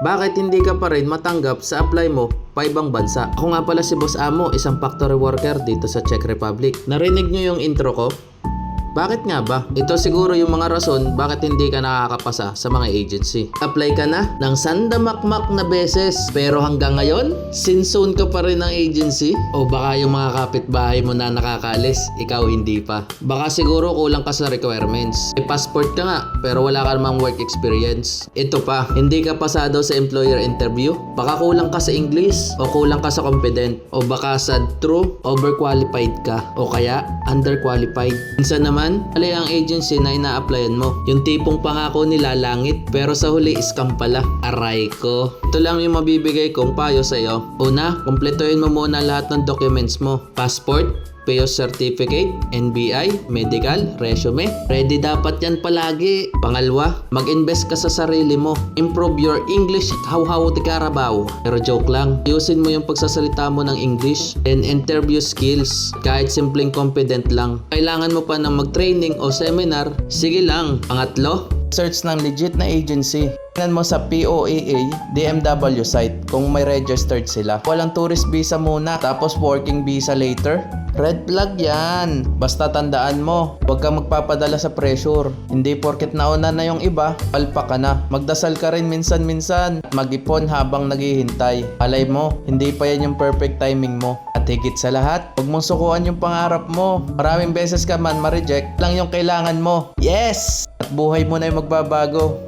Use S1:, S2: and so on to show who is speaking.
S1: bakit hindi ka pa rin matanggap sa apply mo pa ibang bansa? Ako nga pala si Boss Amo, isang factory worker dito sa Czech Republic. Narinig nyo yung intro ko? Bakit nga ba? Ito siguro yung mga rason bakit hindi ka nakakapasa sa mga agency. Apply ka na ng sandamakmak na beses pero hanggang ngayon, sinzone ka pa rin ng agency? O baka yung mga kapitbahay mo na nakakaalis, ikaw hindi pa. Baka siguro kulang ka sa requirements. May passport ka nga pero wala ka namang work experience. Ito pa, hindi ka pasado sa employer interview. Baka kulang ka sa English o kulang ka sa confident o baka sa true overqualified ka o kaya underqualified. Minsan naman, ali ang agency na ina-applyan mo. Yung tipong pangako nila langit pero sa huli scam pala. Aray ko. Ito lang yung mabibigay kong payo sa iyo. Una, kumpletuhin mo muna lahat ng documents mo. Passport, PAYOS certificate, NBI, medical, resume. Ready dapat yan palagi. Pangalawa, mag-invest ka sa sarili mo. Improve your English how-how ti karabaw. Pero joke lang. Ayusin mo yung pagsasalita mo ng English and interview skills. Kahit simpleng confident lang. Kailangan mo pa ng mag-training o seminar. Sige lang. Pangatlo, search ng legit na agency. Tingnan mo sa POAA DMW site kung may registered sila. Walang tourist visa muna, tapos working visa later. Red flag yan. Basta tandaan mo, huwag kang magpapadala sa pressure. Hindi porket nauna na yung iba, palpa ka na. Magdasal ka rin minsan-minsan. Mag-ipon habang naghihintay. Alay mo, hindi pa yan yung perfect timing mo. At higit sa lahat, huwag mong sukuan yung pangarap mo. Maraming beses ka man ma-reject, lang yung kailangan mo. Yes! At buhay mo na yung magbabago.